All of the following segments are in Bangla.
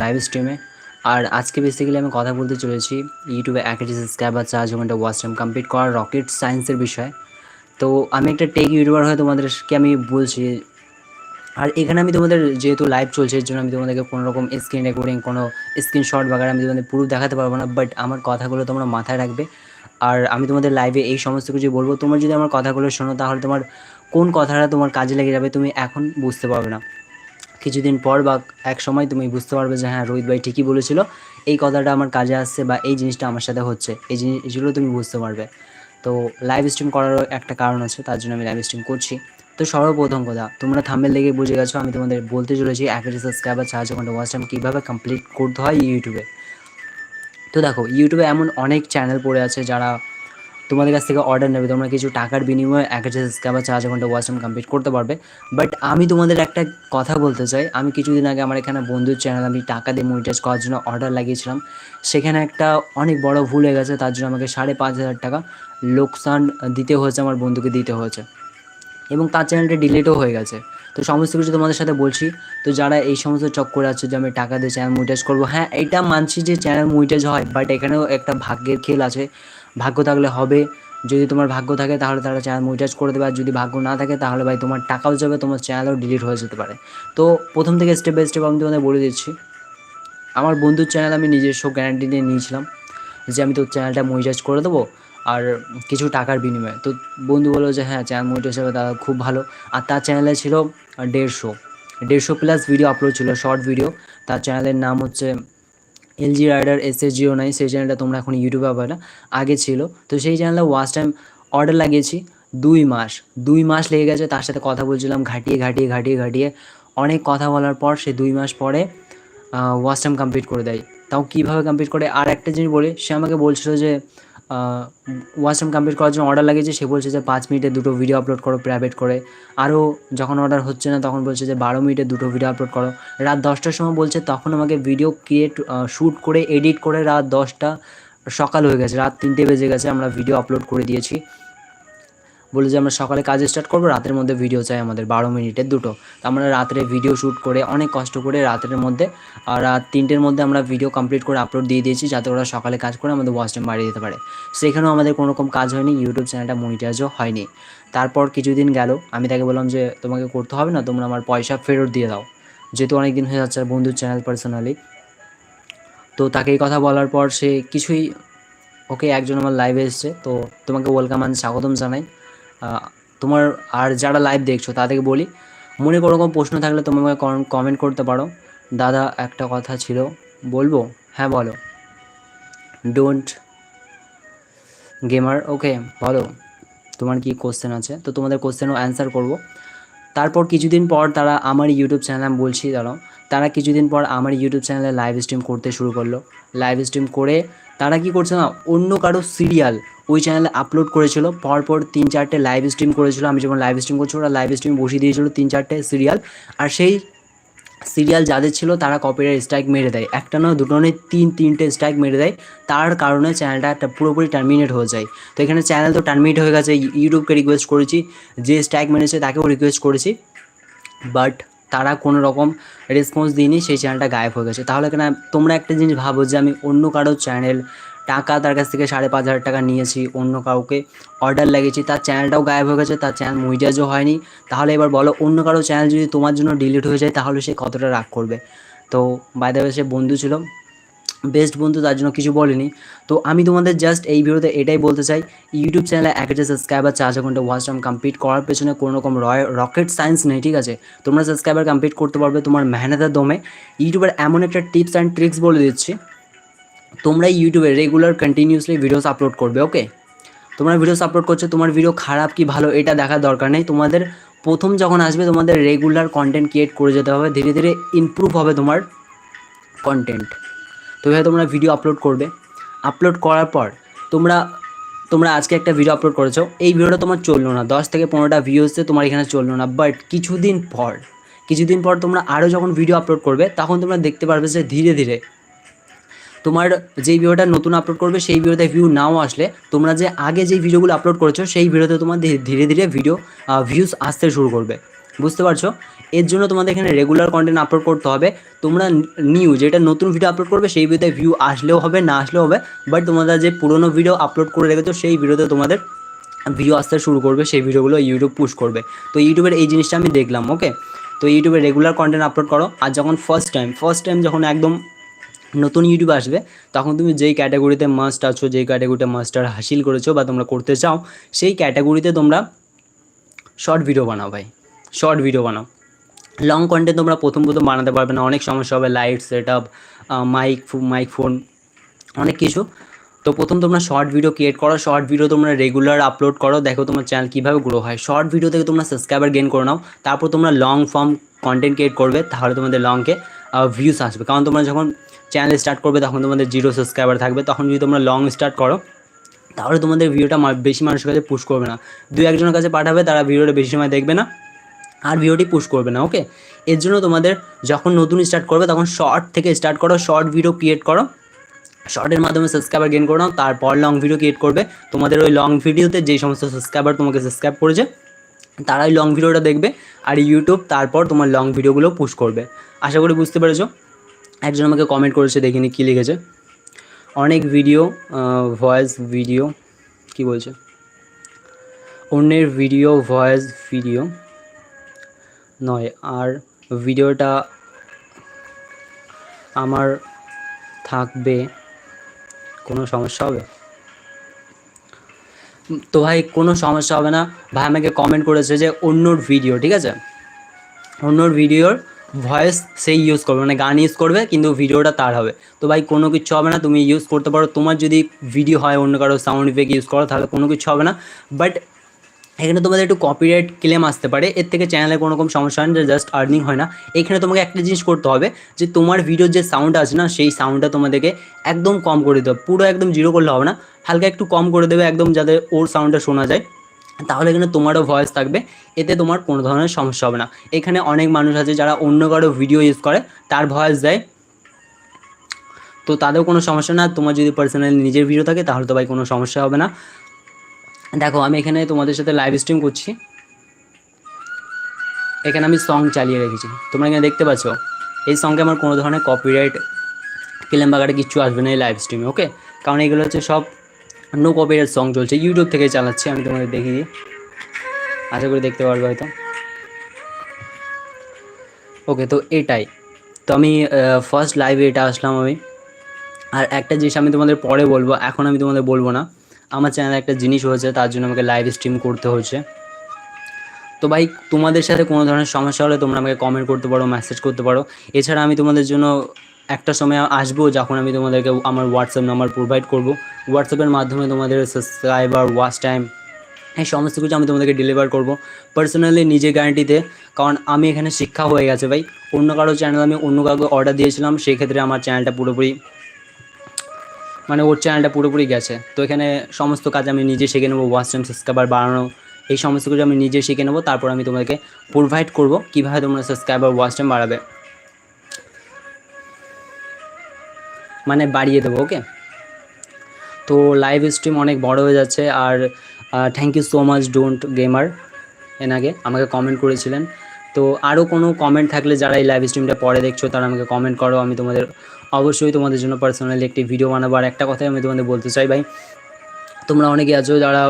লাইভ স্ট্রিমে আর আজকে বেসিক্যালি আমি কথা বলতে চলেছি ইউটিউবে হাজার সাবস্ক্রাইবার চার ঘণ্টা ওয়াচ টাইম কমপ্লিট করার রকেট সায়েন্সের বিষয়। তো আমি একটা টেক ইউটিউবার হয়ে তোমাদেরকে আমি বলছি। আর এখানে আমি তোমাদের যেহেতু লাইভ চলছে, এর জন্য আমি তোমাদেরকে কোনো রকম স্ক্রিন রেকর্ডিং কোনো স্ক্রিনশট বাগার আমি তোমাদের পুরো দেখাতে পারব না বাট আমার কথাগুলো তোমরা মাথায় রাখবে। আর আমি তোমাদের লাইভে এই সমস্ত কিছু বলব। তোমরা যদি আমার কথাগুলো শোনো, তাহলে তোমার কোন কথাটা তোমার কাজে লেগে যাবে তুমি এখন বুঝতে পারবে না। কিছুদিন পর বা এক সময় তুমি বুঝতে পারবে যে হ্যাঁ রোহিত ভাই ঠিকই বলেছিল। এই কথাটা আমার কাজে আসছে বা এই জিনিসটা আমার সাথে হচ্ছে। এই জিনিসগুলো তুমি বুঝতে পারবে। তো লাইভ স্ট্রিম করারও একটা কারণ আছে, তার জন্য আমি লাইভ স্ট্রিম করছি। তো সর্বপ্রথম কথা, তোমরা থাম্বেল দেখে বুঝে গেছো, আমি তোমাদের বলতে চলেছি এক হাজার সাবস্ক্রাইবার চার ঘণ্টা ওয়াচ টাইম কীভাবে কমপ্লিট করতে হয় ইউটিউবে তো দেখো ইউটিউবে এমন অনেক চ্যানেল পড়ে আছে যারা তোমাদের কাছ থেকে অর্ডার নেবে, তোমরা কিছু টাকার বিনিময়ে এক হাজার সাবস্ক্রাইবার চার হাজার ঘণ্টা ওয়াচ টাইম কমপ্লিট করতে পারবে। বাট আমি তোমাদের একটা কথা বলতে চাই। আমি কিছুদিন আগে আমার এখানে বন্ধুর চ্যানেল আমি টাকা দিয়ে মনিটাইজ করার জন্য অর্ডার লাগিয়েছিলাম। সেখানে একটা অনেক বড় ভুল হয়ে গেছে, তার জন্য আমাকে সাড়ে পাঁচ হাজার টাকা লোকসান দিতে হয়েছে, আমার বন্ধুকে দিতে হয়েছে। এবং তার চ্যানেলটা ডিলিটও হয়ে গেছে। তো সমস্ত কিছু তোমাদের সাথে বলছি। তো যারা এই সমস্ত চক্করে আছে যে আমি টাকা দিয়ে চ্যানেল মনিটাইজ করব হ্যাঁ এটা মানছি যে চ্যানেল মনিটাইজ হয় বাট এখানেও একটা ভাগ্যের খেল আছে। ভাগ্য থাকলে হবে। যদি তোমার ভাগ্য থাকে তাহলে তারা চ্যানেল মনিটাইজ করে দেবে। আর যদি ভাগ্য না থাকে তাহলে ভাই তোমার টাকাও যাবে, তোমার চ্যানেলও ডিলিট হয়ে যেতে পারে। তো প্রথম থেকে স্টেপ বাই স্টেপ আমি তোমাদের বলে দিচ্ছি। আমার বন্ধুর চ্যানেল আমি নিজস্ব গ্যারান্টি নিয়ে নিয়েছিলাম যে আমি তোর চ্যানেলটা মনিটাইজ করে দেবো আর কিছু টাকার বিনিময়ে। তো বন্ধু বলল যে হ্যাঁ চ্যানেল মনিটাইজ হবে তারা খুব ভালো। আর তার চ্যানেলে ছিল দেড়শো। দেড়শো প্লাস ভিডিও আপলোড ছিল শর্ট ভিডিও তার চ্যানেলের নাম হচ্ছে LG rider S S Jio নাই, সেই চ্যানেলটা তোমরা এখন ইউটিউবে পাবে। না আগে ছিল। তো সেই চ্যানেলে ওয়াচ টাইম অর্ডার লাগিয়েছি দুই মাস। দুই মাস লেগে গেছে, তার সাথে কথা বলছিলাম ঘাটিয়ে ঘাটিয়ে ঘাটিয়ে ঘাটিয়ে। অনেক কথা বলার পর সে দুই মাস পরে ওয়াচ টাইম কমপ্লিট করে দেয়। তাও কীভাবে কমপ্লিট করে? আর একটা জিনিস বলি, সে আমাকে বলছিল যে ওয়াচ টাইম কমপ্লিট করার জন্য অর্ডার লাগিয়েছে, সে বলছে যে পাঁচ মিনিটে দুটো ভিডিও আপলোড করো প্রাইভেট করে। আরও যখন অর্ডার হচ্ছে না, তখন বলছে যে বারো মিনিটে দুটো ভিডিও আপলোড করো। রাত দশটার সময় বলছে, তখন আমাকে ভিডিও ক্রিয়েট শ্যুট করে এডিট করে রাত দশটা সকাল হয়ে গেছে, রাত তিনটে বেজে গেছে, আমরা ভিডিও আপলোড করে দিয়েছি। বলে যে আমরা সকালে কাজ স্টার্ট করব, রাতের মধ্যে ভিডিও চাই আমাদের বারো মিনিটের দুটো। তো আমরা রাত্রে ভিডিও শ্যুট করে অনেক কষ্ট করে রাতের মধ্যে রাত তিনটের মধ্যে আমরা ভিডিও কমপ্লিট করে আপলোড দিয়ে দিয়েছি যাতে ওরা সকালে কাজ করে আমাদের ওয়াচ টাইম বাড়িয়ে দিতে পারে। সেখানেও আমাদের কোনো রকম কাজ হয়নি ইউটিউব চ্যানেলটা মনিটাইজও হয়নি। তারপর কিছুদিন গেল, আমি তাকে বললাম যে, তোমাকে করতে হবে না, তোমরা আমার পয়সা ফেরত দিয়ে দাও। যেহেতু অনেক দিন হয়ে যাচ্ছে বন্ধুর চ্যানেল পার্সোনালি তো তাকে এই কথা বলার পর সে কিছুই, ওকে একজন আমার লাইভে এসছে, তো তোমাকে ওয়েলকাম আন স্বাগতম জানাই। তোমার আর যারা লাইভ দেখছ, তাদেরকে বলি, মনে কোনো রকম প্রশ্ন থাকলে তুমি আমাকে কমেন্ট করতে পারো। দাদা, একটা কথা ছিল। বলব? হ্যাঁ বলো। ডোন্ট গেমার ওকে বলো। তোমার কি কোশ্চেন আছে? তো তোমাদের কোশ্চেনও অ্যান্সার করব। তারপর কিছুদিন পর তারা আমার ইউটিউব চ্যানেল আমি বলছি, দাঁড়াও। তারা কিছুদিন পর আমার ইউটিউব চ্যানেলে লাইভ স্ট্রিম করতে শুরু করল। লাইভ স্ট্রিম করে তারা কি করছে না, অন্য কারও সিরিয়াল ওই চ্যানেলে আপলোড করেছিল, পরপর তিন চারটে লাইভ স্ট্রিম করেছিল, আমি যখন লাইভ স্ট্রিম করছি, ওরা লাইভ স্ট্রিম বসিয়ে দিয়েছিল তিন চারটে সিরিয়াল আর সেই সিরিয়াল যাদের ছিল তারা কপিরাইট স্ট্রাইক মেরে দেয়। একটা নয়, দুটো নয়, তিন, তিনটে স্ট্রাইক মেরে দেয়। তার কারণে চ্যানেলটা একটা পুরোপুরি টার্মিনেট হয়ে যায়। তো এখানে চ্যানেল তো টার্মিনেট হয়ে গেছে ইউটিউবকে রিকোয়েস্ট করেছি, যে স্ট্রাইক মেরেছে তাকেও রিকোয়েস্ট করেছি বাট তারা কোনো রকম রেসপন্স দিইনি, সেই চ্যানেলটা গায়েব হয়ে গেছে। তাহলে কেন তোমরা একটা জিনিস ভাবো যে আমি অন্য কারও চ্যানেল টাকা তার কাছ থেকে সাড়ে পাঁচ হাজার টাকা নিয়েছি, অন্য কাউকে অর্ডার লাগিয়েছি, তার চ্যানেলটাও গায়েব হয়ে গেছে, তার চ্যানেল মনিটাইজও হয়নি। তাহলে এবার বলো, অন্য কারও চ্যানেল যদি তোমার জন্য ডিলিট হয়ে যায়, তাহলে সে কতটা রাগ করবে? তো বাইরে সে বন্ধু ছিল বেস্ট বন্ধু তার জন্য কিছু বলেনি। তো আমি তোমাদের জাস্ট এই ভিডিওতে এটাই বলতে চাই ইউটিউব চ্যানেলে এক হাজার সাবস্ক্রাইবার চার হাজার ঘণ্টা ওয়াচ টাইম কমপ্লিট করার পেছনে কোনো রকম রকেট সায়েন্স নেই, ঠিক আছে? তোমরা সাবস্ক্রাইবার কমপ্লিট করতে পারবে তোমার মেহনতের দমে। ইউটিউবের এমন একটা টিপস অ্যান্ড ট্রিক্স বলে দিচ্ছি, তোমরা ইউটিউবে রেগুলার কন্টিনিউসলি ভিডিওস আপলোড করবে ওকে তোমরা ভিডিওস আপলোড করছ, তোমার ভিডিও খারাপ কি ভালো এটা দেখার দরকার নেই। তোমাদের প্রথম যখন আসবে, তোমাদের রেগুলার কন্টেন্ট ক্রিয়েট করে যেতে হবে, ধীরে ধীরে ইমপ্রুভ হবে তোমার কন্টেন্ট তো এভাবে তোমরা ভিডিও আপলোড করবে। আপলোড করার পর তোমরা তোমরা আজকে একটা ভিডিও আপলোড করেছ। এই ভিডিওটা তোমার চলল না। দশ থেকে পনেরোটা ভিউসে তোমার এখানে চলল না। বাট কিছুদিন পর কিছুদিন পর তোমরা আরও যখন ভিডিও আপলোড করবে, তখন তোমরা দেখতে পারবে যে ধীরে ধীরে তোমার যেই ভিডিওটা নতুন আপলোড করবে, সেই ভিডিওতে ভিউ নাও আসলে তোমরা যে আগে যেই ভিডিওগুলো আপলোড করেছ, সেই ভিডিওতে তোমার ধীরে ধীরে ভিডিও ভিউজ আসতে শুরু করবে। বুঝতে পারছ? এর জন্য তোমাদের এখানে রেগুলার কন্টেন্ট আপলোড করতে হবে। তোমরা নিউ যেটা নতুন ভিডিও আপলোড করবে, সেই ভিডিওতে ভিউ আসলেও হবে, না আসলেও হবে। বাট তোমরা যে পুরোনো ভিডিও আপলোড করে রেখেছো, সেই ভিডিওতে তোমাদের ভিউ আসতে শুরু করবে, সেই ভিডিওগুলো ইউটিউব পুশ করবে। তো ইউটিউবের এই জিনিসটা আমি দেখলাম ওকে তো ইউটিউবে রেগুলার কন্টেন্ট আপলোড করো। আর যখন ফার্স্ট টাইম ফার্স্ট টাইম যখন একদম নতুন ইউটিউব আসবে, তখন তুমি যেই ক্যাটাগরিতে মাস্ট আছো, যেই ক্যাটাগরিতে মাস্টার হাসিল করেছ বা তোমরা করতে চাও, সেই ক্যাটাগরিতে তোমরা শর্ট ভিডিও বানাও ভাই। শর্ট ভিডিও বানাও। লং কন্টেন্ট তোমরা প্রথম প্রথম বানাতে পারবে না। অনেক সমস্যা হবে light set up mic mic phone অনেক কিছু। তো প্রথম তোমরা শর্ট ভিডিও ক্রিয়েট করো। শর্ট ভিডিও তোমরা রেগুলার আপলোড করো। দেখো তোমার চ্যানেল কীভাবে গ্রো হয়। শর্ট ভিডিও থেকে তোমরা সাবস্ক্রাইবার গেন করে নাও। তারপর তোমরা লং ফর্ম কন্টেন্ট ক্রিয়েট করবে। তাহলে তোমাদের লংকে ভিউস আসবে। কারণ তোমরা যখন চ্যানেল স্টার্ট করবে, তখন তোমাদের জিরো সাবস্ক্রাইবার থাকবে। তখন যদি তোমরা লং স্টার্ট করো, তাহলে তোমাদের ভিডিওটা বেশি মানুষের কাছে পুশ করবে না। দু একজনের কাছে পাঠাবে, তারা ভিডিওটা বেশি সময় দেখবে না। আর ভিডিওটি পুশ করবে না ওকে এর জন্য তোমাদের যখন নতুন স্টার্ট করবে, তখন শর্ট থেকে স্টার্ট করো শর্ট ভিডিও ক্রিয়েট করো। শর্টের মাধ্যমে সাবস্ক্রাইবার গেন করো, তারপর লং ভিডিও ক্রিয়েট করবে। তোমাদের ওই লং ভিডিওতে যেই সমস্ত সাবস্ক্রাইবার তোমাকে সাবস্ক্রাইব করেছে, তারাই লং ভিডিওটা দেখবে আর ইউটিউব তারপর তোমার লং ভিডিওগুলো পুশ করবে। আশা করি বুঝতে পেরেছ? একজন আমাকে কমেন্ট করেছে দেখিনি কী লিখেছে। অনেক ভিডিও ভয়েস ভিডিও কি বলছে? অন্যের ভিডিও ভয়েস ভিডিও নয়। আর ভিডিওটা আমার থাকবে, কোনো সমস্যা হবে? তো ভাই, কোনো সমস্যা হবে না। ভাই আমাকে কমেন্ট করেছে যে, অন্যর ভিডিও ঠিক আছে? অন্যর ভিডিওর ভয়েস সেই ইউজ করবে মানে গান ইউজ করবে, কিন্তু ভিডিওটা তার হবে। তো ভাই, কোনো কিছু হবে না, তুমি ইউজ করতে পারো। তোমার যদি ভিডিও হয় অন্য কারও সাউন্ড ইফেক্ট ইউজ করো, তাহলে কোনো কিছু হবে না। বাট এখানে তোমাদের একটু কপিরাইট ক্লেম আসতে পারে। এর থেকে চ্যানেলে কোনো রকম সমস্যা হয় না জাস্ট আর্নিং হয় না। এখানে তোমাকে একটা জিনিস করতে হবে, যে তোমার ভিডিওর যে সাউন্ড আছে না, সেই সাউন্ডটা তোমাদেরকে একদম কম করে দিতে হবে। পুরো একদম জিরো করলে হবে না, হালকা একটু কম করে দেবে একদম যাতে ওর সাউন্ডটা শোনা যায়। তাহলে এখানে তোমারও ভয়েস থাকবে, এতে তোমার কোনো ধরনের সমস্যা হবে না। এখানে অনেক মানুষ আছে যারা অন্য কারও ভিডিও ইউজ করে, তার ভয়েস দেয়। তো তাদের কোনো সমস্যা না, তোমার যদি পার্সোনালি নিজের ভিডিও থাকে, তাহলে তো ভাই কোনো সমস্যা হবে না। দেখো, আমি এখানে তোমাদের সাথে লাইভ স্ট্রিম করছি। এখানে আমি সং চালিয়ে রেখেছি। তোমরা এখানে দেখতে পাচ্ছ, এই সঙ্গে আমার কোনো ধরনের কপিরাইট ক্লেম বাগারে কিচ্ছু আসবে না এই লাইভ স্ট্রিমে ওকে কারণ এগুলো হচ্ছে সব নো কপিরাইট সং চলছে। ইউটিউব থেকে চালাচ্ছি, আমি তোমাদের দেখিয়ে দিই। আশা করি দেখতে পারবে হয়তো। ওকে তো এটাই। তো আমি ফার্স্ট লাইভে এটা আসলাম আমি। আর একটা জিনিস আমি তোমাদের পরে বলব, এখন আমি তোমাদের বলব না। আমার চ্যানেলে একটা জিনিস হয়েছে, তার জন্য আমাকে লাইভ স্ট্রিম করতে হয়েছে। তো ভাই, তোমাদের সাথে কোনো ধরনের সমস্যা হলে তোমরা আমাকে কমেন্ট করতে পারো মেসেজ করতে পারো। এছাড়া আমি তোমাদের জন্য একটা সময় আসব যখন আমি তোমাদেরকে আমার হোয়াটসঅ্যাপ নাম্বার প্রোভাইড করব। হোয়াটসঅ্যাপের মাধ্যমে তোমাদের সাবস্ক্রাইবার ওয়াচ টাইম এই সমস্ত কিছু আমি তোমাদেরকে ডেলিভার করব। পার্সোনালি নিজে গ্যারান্টিতে কারণ আমি এখানে শিক্ষা হয়ে গেছে ভাই। অন্য কারও চ্যানেল আমি অন্য কাউকে অর্ডার দিয়েছিলাম সেই ক্ষেত্রে আমার চ্যানেলটা পুরোপুরি মানে ওর চ্যানেলটা পুরোপুরি গেছে। তো এখানে সমস্ত কাজ আমি নিজে শিখে নেব ওয়াচ সাবস্ক্রাইবার বাড়ানো, এই সমস্ত কিছু আমি নিজে শিখে নেব, তারপর আমি তোমাকে প্রোভাইড করব কীভাবে তোমরা সাবস্ক্রাইবার ওয়াচ বাড়াবে। মানে বাড়িয়ে দেবো ওকে তো লাইভ স্ট্রিম অনেক বড় হয়ে যাচ্ছে, আর thank you so much don't gamer এনাকে আমাকে কমেন্ট করেছিলেন। তো আরও কোনো কমেন্ট থাকলে যারা এই লাইভ স্ট্রিমটা পরে দেখছ, তারা আমাকে কমেন্ট করো। আমি তোমাদের, অবশ্যই তোমাদের জন্য পার্সোনালি একটি ভিডিও বানাবো। আর একটা কথাই আমি তোমাদের বলতে চাই ভাই, তোমরা অনেকে আছো যারা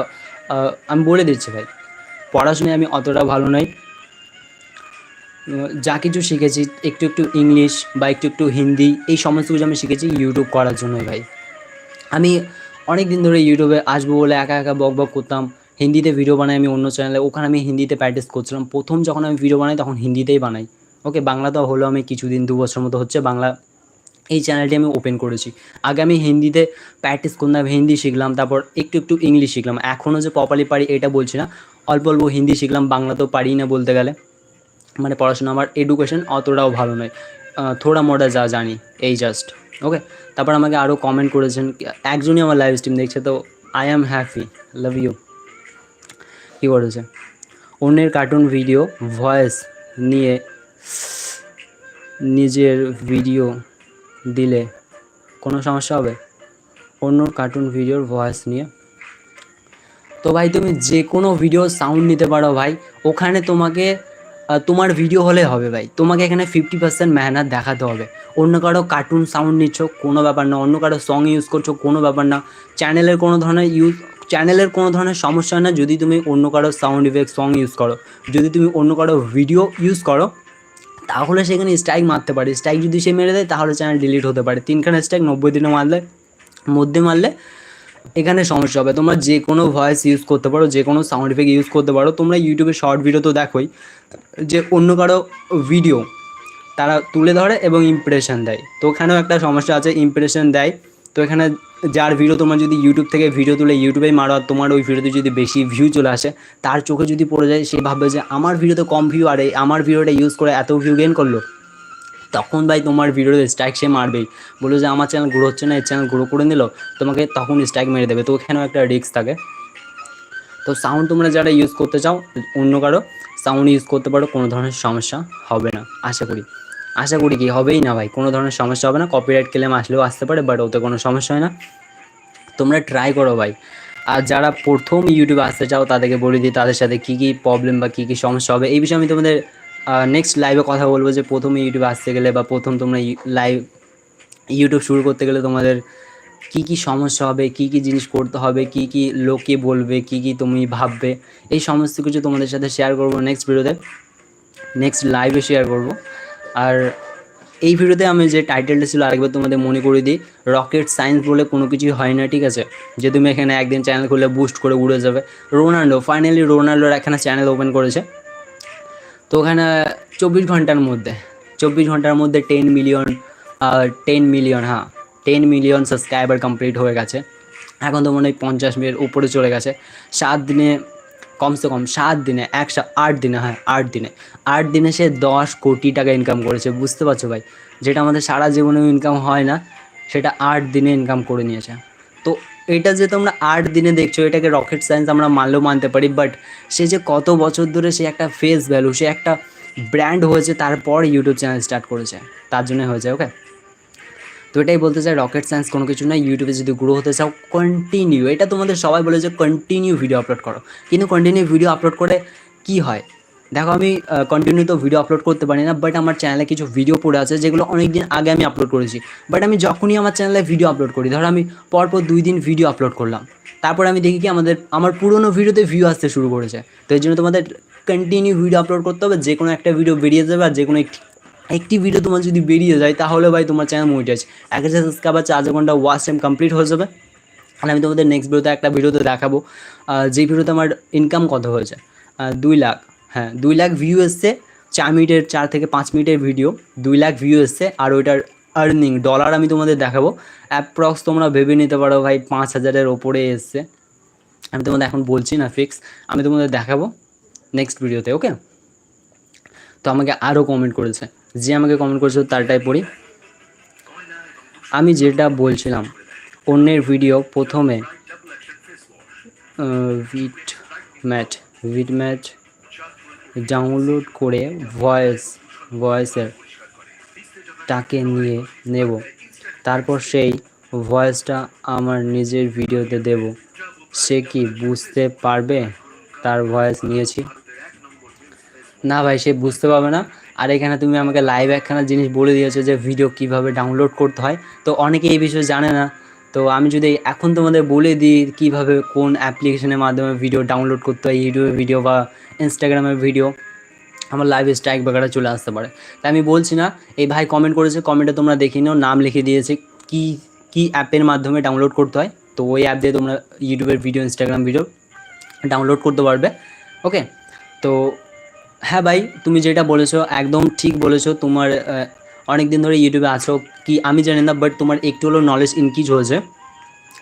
আমি বলে দিচ্ছি ভাই, পড়াশোনায় আমি অতটা ভালো নই। যা কিছু শিখেছি, একটু একটু ইংলিশ বা একটু একটু হিন্দি, এই সমস্ত কিছু আমি শিখেছি ইউটিউব করার জন্যই ভাই। আমি অনেক দিন ধরে ইউটিউবে আসব বলে একা একা বক বক করতাম। হিন্দিতে ভিডিও বানাই আমি অন্য চ্যানেলে ওখানে আমি হিন্দিতে প্র্যাকটিস করছিলাম। প্রথম যখন আমি ভিডিও বানাই, তখন হিন্দিতেই বানাই। ওকে বাংলা তো হলো আমি কিছুদিন, দু বছর মতো হচ্ছে বাংলা। এই চ্যানেলটি আমি ওপেন করেছি। আগে আমি হিন্দিতে প্র্যাকটিস করলাম হিন্দি শিখলাম, তারপর একটু একটু ইংলিশ শিখলাম। এখনও যে প্রপারলি পারি, এটা বলছি না। অল্প অল্প হিন্দি শিখলাম, বাংলা তো পারি না বলতে গেলে। মানে পড়াশোনা আমার এডুকেশন অতটাও ভালো নয়। থোড়া মোড়া যা জানি, এই জাস্ট ওকে তারপর আমাকে আরও কমেন্ট করেছেন, একজনই আমার লাইভ স্ট্রিম দেখছে, তো I am happy love you কী করেছে? অন্যের কার্টুন ভিডিও ভয়েস নিয়ে নিজের ভিডিও দিলে কোনো সমস্যা হবে? অন্য কার্টুন ভিডিওর ভয়েস নিয়ে। তো ভাই, তুমি যে কোনো ভিডিও সাউন্ড নিতে পারো ভাই, ওখানে তোমাকে তোমার ভিডিও হলে হবে ভাই। তোমাকে এখানে ফিফটি পার্সেন্ট মেহনত দেখাতে হবে। অন্য কারও কার্টুন সাউন্ড নিচ্ছ, কোনো ব্যাপার না। অন্য কারও সং ইউজ করছ, কোনো ব্যাপার না। চ্যানেলের কোনো ধরনের ইউজ চ্যানেলের কোনো ধরনের সমস্যা হয় না। যদি তুমি অন্য কারও সাউন্ড ইফেক্ট সং ইউজ করো, যদি তুমি অন্য কারও ভিডিও ইউজ করো, তাহলে সেখানে স্ট্রাইক মারতে পারে। স্ট্রাইক যদি সে মেরে দেয়, তাহলে চ্যানেল ডিলিট হতে পারে। তিনখানা স্ট্রাইক নব্বই দিনে মারলে, মধ্যে মারলে এখানে সমস্যা হবে। তোমরা যে কোনো ভয়েস ইউজ করতে পারো, যে কোনো সাউন্ড ইফেক্ট ইউজ করতে পারো। তোমরা ইউটিউবে শর্ট ভিডিও তো দেখোই, যে অন্য কারও ভিডিও তারা তুলে ধরে এবং ইমপ্রেশন দেয়। তো ওখানেও একটা সমস্যা আছে ইমপ্রেশন দেয়। তো এখানে যার ভিডিও তোমার যদি ইউটিউব থেকে ভিডিও তুলে ইউটিউবে মারো আর তোমার ওই ভিডিওতে যদি বেশি ভিউ চলে আসে, তার চোখে যদি পড়ে যায়, সে ভাববে যে আমার ভিডিওতে কম ভিউ আর আমার ভিডিওটা ইউজ করে এত ভিউ গেন করল। তখন ভাই তোমার ভিডিওতে স্ট্রাইক সে মারবেই। বলল যে, আমার চ্যানেল গ্রো হচ্ছে না, এই চ্যানেল গ্রো করে নিল, তোমাকে তখন স্ট্রাইক মেরে দেবে। তো ওখানেও একটা রিস্ক থাকে। তো সাউন্ড তোমরা যারা ইউজ করতে চাও, অন্য কারও সাউন্ড ইউজ করতে পারো, কোনো ধরনের সমস্যা হবে না, আশা করি। আশা করি কি, হবেই না ভাই। কোনো ধরনের সমস্যা হবে না কপিরাইট ক্লেম আসলেও আসতে পারে বাট ওতে কোনো সমস্যা হয় না। তোমরা ট্রাই করো ভাই। আর যারা প্রথম ইউটিউবে আসতে চাও, তাদেরকে বলে দিই, তাদের সাথে কী কী প্রবলেম বা কী কী সমস্যা হবে, এই বিষয়ে আমি তোমাদের নেক্সট লাইভে কথা বলব যে প্রথমে ইউটিউবে আসতে গেলে বা প্রথম তোমরা লাইভ ইউটিউব শুরু করতে গেলে তোমাদের কি কি সমস্যা হবে, কি কি জিনিস করতে হবে, কি কি লোকে বলবে, কি কি তুমি ভাববে, এই সমস্ত কিছু তোমাদের সাথে শেয়ার করব নেক্সট ভিডিওতে নেক্সট লাইভে শেয়ার করব। আর এই ভিডিওতে আমি যে টাইটেলটা ছিল আরেকবার তোমাদের মনে করে দিই রকেট সায়েন্স বলে কোনো কিছুই হয় না, ঠিক আছে? যে তুমি এখানে একদিন চ্যানেল খুলে বুস্ট করে উড়ে যাবে। রোনাল্ডো ফাইনালি রোনাল্ডোর এখানে চ্যানেল ওপেন করেছে। তো ওখানে চব্বিশ ঘণ্টার মধ্যে, চব্বিশ ঘণ্টার মধ্যে টেন মিলিয়ন টেন মিলিয়ন হ্যাঁ টেন মিলিয়ন সাবস্ক্রাইবার কমপ্লিট হয়ে গেছে। এখন তো মনে হয় পঞ্চাশ মিনিট উপরে চলে গেছে। সাত দিনে কমসে কম সাত দিনে, একশো আট দিনে হ্যাঁ আট দিনে। আট দিনে সে দশ কোটি টাকা ইনকাম করেছে, বুঝতে পারছ ভাই? যেটা আমাদের সারা জীবনেও ইনকাম হয় না, সেটা আট দিনে ইনকাম করে নিয়েছে। তো এটা যে তোমরা আট দিনে দেখছ, এটাকে রকেট সায়েন্স আমরা মানলেও মানতে পারি বাট সে যে কত বছর ধরে সে একটা ফেস ভ্যালু সে একটা ব্র্যান্ড হয়েছে, তারপর ইউটিউব চ্যানেল স্টার্ট করেছে। তার জন্য হয়েছে ওকে তো এটাই বলতে চাই রকেট সায়েন্স কোনো কিছু না ইউটিউবে যদি গ্রো হতে চাও কন্টিনিউ এটা তোমাদের সবাই বলে যে কন্টিনিউ ভিডিও আপলোড করো। কিন্তু কন্টিনিউ ভিডিও আপলোড করে কি হয়? দেখো আমি কন্টিনিউ তো ভিডিও আপলোড করতে পারি না বাট আমার চ্যানেলে কিছু ভিডিও পড়ে আছে, যেগুলো অনেক দিন আগে আমি আপলোড করেছি। বাট আমি যখনই আমার চ্যানেলে ভিডিও আপলোড করি, ধরো আমি পরপর দুই দিন ভিডিও আপলোড করলাম, তারপর আমি দেখি কি আমাদের, আমার পুরোনো ভিডিওতে ভিউ আসতে শুরু করেছে। তো এই জন্য তোমাদের কন্টিনিউ ভিডিও আপলোড করতে হবে, যে কোনো একটা ভিডিও বেরিয়ে যাবে আর যে কোনো একটি ভিডিও তোমার যদি বেরিয়ে যায়, তাহলে ভাই তোমার চ্যানেল মনিটাইজ এক হাজার সাবস্ক্রাইবার চার ঘণ্টা ওয়াচ টাইম কমপ্লিট হয়ে যাবে। আর আমি তোমাদের নেক্সট ভিডিওতে একটা ভিডিওতে দেখাবো। যেই ভিডিওতে আমার ইনকাম কত হয়েছে? দুই লাখ। হ্যাঁ দুই লাখ ভিউ এসছে, চার মিনিটের, চার থেকে পাঁচ মিনিটের ভিডিও দুই লাখ ভিউ এসছে, আর ওইটার আর্নিং ডলার আমি তোমাদের দেখাবো। অ্যাপ্রক্স তোমরা ভেবে নিতে পারো ভাই, পাঁচ হাজারের ওপরে এসছে। আমি তোমাদের এখন বলছি না ফিক্স আমি তোমাদের দেখাবো নেক্সট ভিডিওতে ওকে তো আমাকে আরও কমেন্ট করেছে। যে আমাকে কমেন্ট করেছে তারটাই পড়ি। আমি যেটা বলছিলাম, অন্যের ভিডিও প্রথমে VidMate VidMate download করে ভয়েস ভয়েসের টাকে নিয়ে নেব। তারপর সেই ভয়েসটা আমার নিজের ভিডিওতে দেব। সে কি বুঝতে পারবে? তার ভয়েস নিয়েছি। না ভাই, সে বুঝতে পারবে না। আর এখানে তুমি আমাকে লাইভ একখানা জিনিস বলে দিয়েছ যে ভিডিও কীভাবে ডাউনলোড করতে হয়। তো অনেকে এই বিষয়ে জানে না। তো আমি যদি এখন তোমাদের বলে দিই কীভাবে কোন অ্যাপ্লিকেশনের মাধ্যমে ভিডিও ডাউনলোড করতে হয় ইউটিউবের ভিডিও বা ইনস্টাগ্রামের ভিডিও আমার লাইভ স্ট্রাইক বাগারা চলে আসতে পারে। তাই আমি বলছি না, এই ভাই কমেন্ট করেছে কমেন্টে তোমরা দেখে নাও, নাম লিখে দিয়েছে কি কি অ্যাপের মাধ্যমে ডাউনলোড করতে হয়। তো ওই অ্যাপ দিয়ে তোমরা ইউটিউবের ভিডিও ইনস্টাগ্রাম ভিডিও ডাউনলোড করতে পারবে। ওকে তো হ্যাঁ ভাই, তুমি যেটা বলেছ, একদম ঠিক বলেছ। তোমার অনেক দিন ধরে ইউটিউবে আছো কি আমি জানি না বাট তোমার একটু হলেও নলেজ ইনক্রিজ হয়েছে।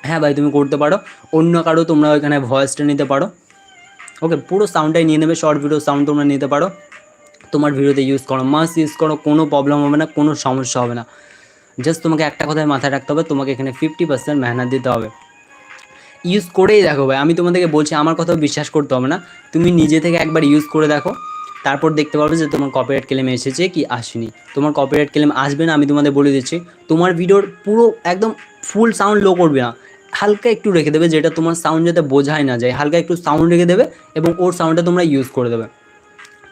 হ্যাঁ ভাই, তুমি করতে পারো। অন্য কারও তোমরা ওইখানে ভয়েসটা নিতে পারো। ওকে পুরো সাউন্ডটাই নিয়ে নেবে শর্ট ভিডিও সাউন্ড তোমরা নিতে পারো। তোমার ভিডিওতে ইউজ করো মাস্ট ইউজ করো, কোনো প্রবলেম হবে না, কোনো সমস্যা হবে না। জাস্ট তোমাকে একটা কথায় মাথায় রাখতে হবে, তোমাকে এখানে ফিফটি পার্সেন্ট মেহনত দিতে হবে। ইউজ করেই দেখো ভাই, আমি তোমাদেরকে বলছি, আমার কথাও বিশ্বাস করতে হবে না। তুমি নিজে থেকে একবার ইউজ করে দেখো। তারপর দেখতে পারবে যে তোমার কপিরাইট ক্লেম এসেছে কি আসেনি। তোমার কপিরাইট ক্লেম আসবে না, আমি তোমাদের বলে দিচ্ছি। তোমার ভিডিওর পুরো একদম ফুল সাউন্ড লো করবে না। হালকা একটু রেখে দেবে, যেটা তোমার সাউন্ড যাতে বোঝায় না যায়। হালকা একটু সাউন্ড রেখে দেবে এবং ওর সাউন্ডটা তোমরা ইউজ করে দেবে।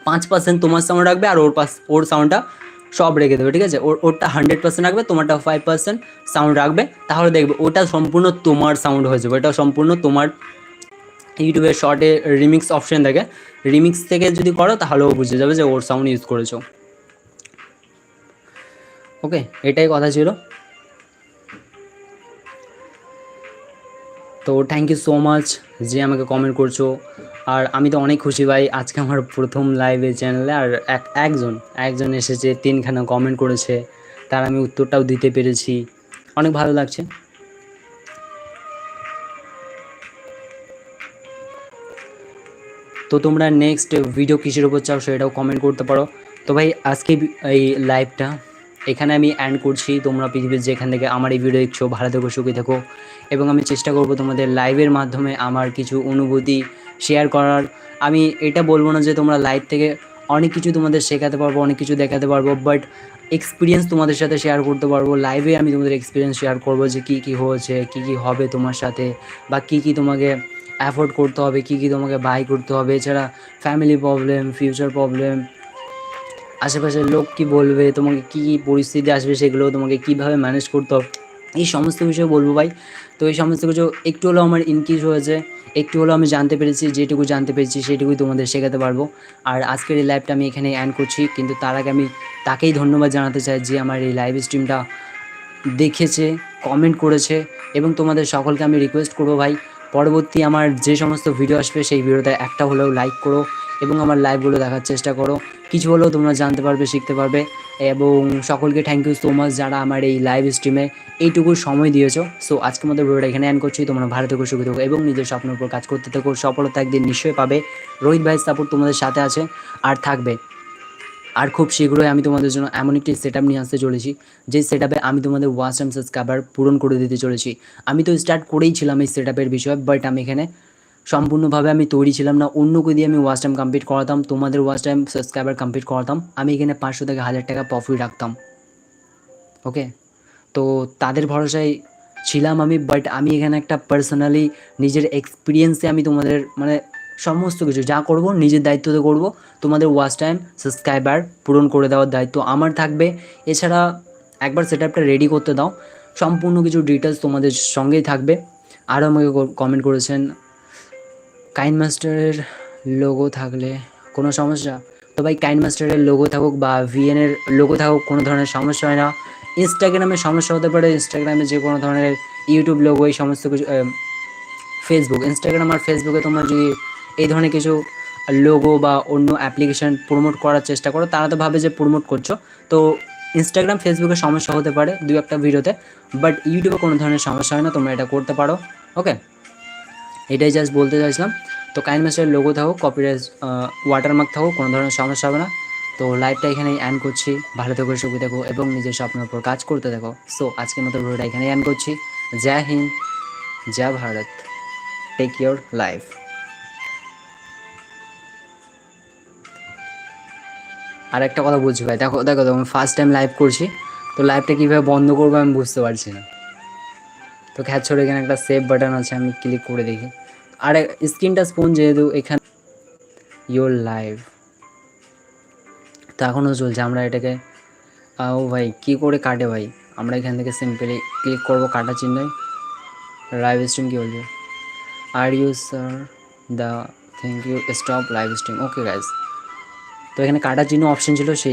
পাঁচ পার্সেন্ট তোমার সাউন্ড রাখবে আর ওর পাস ওর সাউন্ডটা সব রেখে দেবে, ঠিক আছে? ওর ওরটা হান্ড্রেড পার্সেন্ট রাখবে, তোমারটা ফাইভ পার্সেন্ট সাউন্ড রাখবে। তাহলে দেখবে ওটা সম্পূর্ণ তোমার সাউন্ড হয়ে যাবে এটা সম্পূর্ণ তোমার ইউটিউবের শর্টে রিমিক্স অপশন থাকে। রিমিক্স থেকে যদি করো তাহলেও বুঝে যাবে যে ওর সাউন্ড ইউজ করেছ। ওকে, এটাই কথা ছিল। তো থ্যাংক ইউ সো মাচ যে আমাকে কমেন্ট করছ। আর আমি তো অনেক খুশি ভাই, আজকে আমার প্রথম লাইভে চ্যানেলে আর এক, একজন একজন এসেছে, তিনখানা কমেন্ট করেছে। তার আমি উত্তরটাও দিতে পেরেছি। অনেক ভালো লাগছে। তো তোমরা নেক্সট ভিডিও কিসের উপর চাও সেটাও কমেন্ট করতে পারো। তো ভাই, আজকে এই লাইভটা এখানে আমি অ্যান্ড করছি। তোমরা পৃথিবীর যেখান থেকে আমার এই ভিডিও দেখছ, ভালো থেকো, সুখী থেকো। এবং আমি চেষ্টা করব তোমাদের লাইভের মাধ্যমে আমার কিছু অনুভূতি শেয়ার করার। আমি এটা বলব না যে তোমরা লাইভ থেকে অনেক কিছু তোমাদের শেখাতে পারব, অনেক কিছু দেখাতে পারব বাট এক্সপিরিয়েন্স তোমাদের সাথে শেয়ার করতে পারব। লাইভে আমি তোমাদের এক্সপিরিয়েন্স শেয়ার করব যে কী কী হয়েছে, কী কী হবে তোমার সাথে, বা কী কী তোমাকে অ্যাফোর্ড করতে হবে, কী কী তোমাকে বাই করতে হবে, এছাড়া ফ্যামিলি প্রবলেম ফিউচার প্রবলেম আশেপাশের লোক কি বলবে, তোমাকে কী কী পরিস্থিতি আসবে সেগুলো তোমাকে কীভাবে ম্যানেজ করতে হবে, এই সমস্ত বিষয়ে বলব ভাই। তো এই সমস্ত কিছু একটু হলেও আমার ইনক্রিজ হয়েছে, একটু হলেও আমি জানতে পেরেছি, যেটুকু জানতে পেরেছি সেটুকুই তোমাদের শেখাতে পারব। আর আজকের এই লাইভটা আমি এখানে অ্যান্ড করছি, কিন্তু তার আগে আমি তাকেই ধন্যবাদ জানাতে চাই যে আমার এই লাইভ স্ট্রিমটা দেখেছে কমেন্ট করেছে, এবং তোমাদের সকলকে আমি রিকোয়েস্ট করব ভাই পরবর্তী আমার যে সমস্ত ভিডিও আসবে, সেই ভিডিওতে একটা হলেও লাইক করো এবং আমার লাইভগুলো দেখার চেষ্টা করো। কিছু হলেও তোমরা জানতে পারবে, শিখতে পারবে এবং সকলকে থ্যাংক ইউ সো মাচ যারা আমার এই লাইভ স্ট্রিমে এইটুকু সময় দিয়েছ। সো আজকের মতো ভিডিওটা এখানে অ্যান্ড করছি। তোমরা ভালো থেকো, সুখী থেকো এবং নিজের স্বপ্নের উপর কাজ করতে থেকো। সফলতা একদিন নিশ্চয়ই পাবে। রোহিত ভাইয়ের সাপোর্ট তোমাদের সাথে আছে আর থাকবে। আর খুব শীঘ্রই আমি তোমাদের জন্য এমন একটি সেট নিয়ে আসতে চলেছি যে সেট আমি তোমাদের ওয়াচ টাইম সাবস্ক্রাইবার পূরণ করে দিতে চলেছি। আমি তো স্টার্ট করেই ছিলাম এই সেট বিষয়ে বাট আমি এখানে সম্পূর্ণভাবে আমি তৈরি ছিলাম না। অন্যকে দিয়ে আমি ওয়াচ টাইম কমপ্লিট করাতাম, তোমাদের ওয়াচ টাইম সাবস্ক্রাইবার কমপ্লিট করাতাম। আমি এখানে পাঁচশো থেকে হাজার টাকা প্রফিট রাখতাম। ওকে তো তাদের ভরসায় ছিলাম আমি বাট আমি এখানে একটা পার্সোনালি নিজের এক্সপিরিয়েন্সে আমি তোমাদের মানে সমস্ত কিছু যা করব, নিজের দায়িত্বতে করব। তোমাদের ওয়াচ টাইম সাবস্ক্রাইবার পূরণ করে দেওয়ার দায়িত্ব আমার থাকবে। এছাড়া একবার সেট রেডি করতে দাও। সম্পূর্ণ কিছু ডিটেলস তোমাদের সঙ্গেই থাকবে। আরও আমাকে কমেন্ট করেছেন কাইন মাস্টারের লোগো থাকলে কোনো সমস্যা? তো ভাই কাইন মাস্টারের লোগো থাকুক বা ভিএনের লোগো থাকুক, কোনো ধরনের সমস্যা হয় না। ইনস্টাগ্রামে সমস্যা হতে পারে ইনস্টাগ্রামে যে কোনো ধরনের ইউটিউব লোগো এই সমস্ত কিছু ফেসবুক ইনস্টাগ্রাম আর ফেসবুকে তোমরা যদি এই ধরনের কিছু লোগো বা অন্য অ্যাপ্লিকেশন প্রমোট করার চেষ্টা করো। তারা তো ভাবে যে প্রমোট করছ। তো ইনস্টাগ্রাম ফেসবুকে সমস্যা হতে পারে দু একটা ভিডিওতে বাট ইউটিউবে কোনো ধরনের সমস্যা হয় না, তোমরা এটা করতে পারো। ওকে এটাই জাস্ট বলতে চাইছিলাম। তো কাইন মাস্টারের লোগো থাকুক কপিরাইট ওয়াটারমার্ক থাকুক, কোনো ধরনের সমস্যা হবে না। তো লাইভটা এখানেই অ্যান্ড করছি। ভালো থেকো, সুখী থেকো, এবং নিজের স্বপ্নের উপর কাজ করতে দেখো সো আজকের মতো ভিডিওটা এখানেই অ্যান্ড করছি। জয় হিন্দ, জয় ভারত। টেক ইউর লাইফ আর একটা কথা বলছি ভাই। দেখো দেখো দেখো, আমি ফার্স্ট টাইম লাইভ করছি। তো লাইভটা কীভাবে বন্ধ করব আমি বুঝতে পারছি না। তো খ্যাচ ছড়ে এখানে একটা সেভ বাটন আছে, আমি ক্লিক করে দেখি। আর স্ক্রিনটা স্পুন যেহেতু এখানে ইয়োর লাইভ তো এখনও চলছে, আমরা এটাকে ও ভাই, কী করে কাটে ভাই? আমরা এখান থেকে সিম্পলি ক্লিক করব কাটা চিহ্নে লাইভ স্ট্রিম কী বলছে? Are you sir the thank you stop live stream okay guys তো এখানে কাটার জন্য অপশন ছিল সেই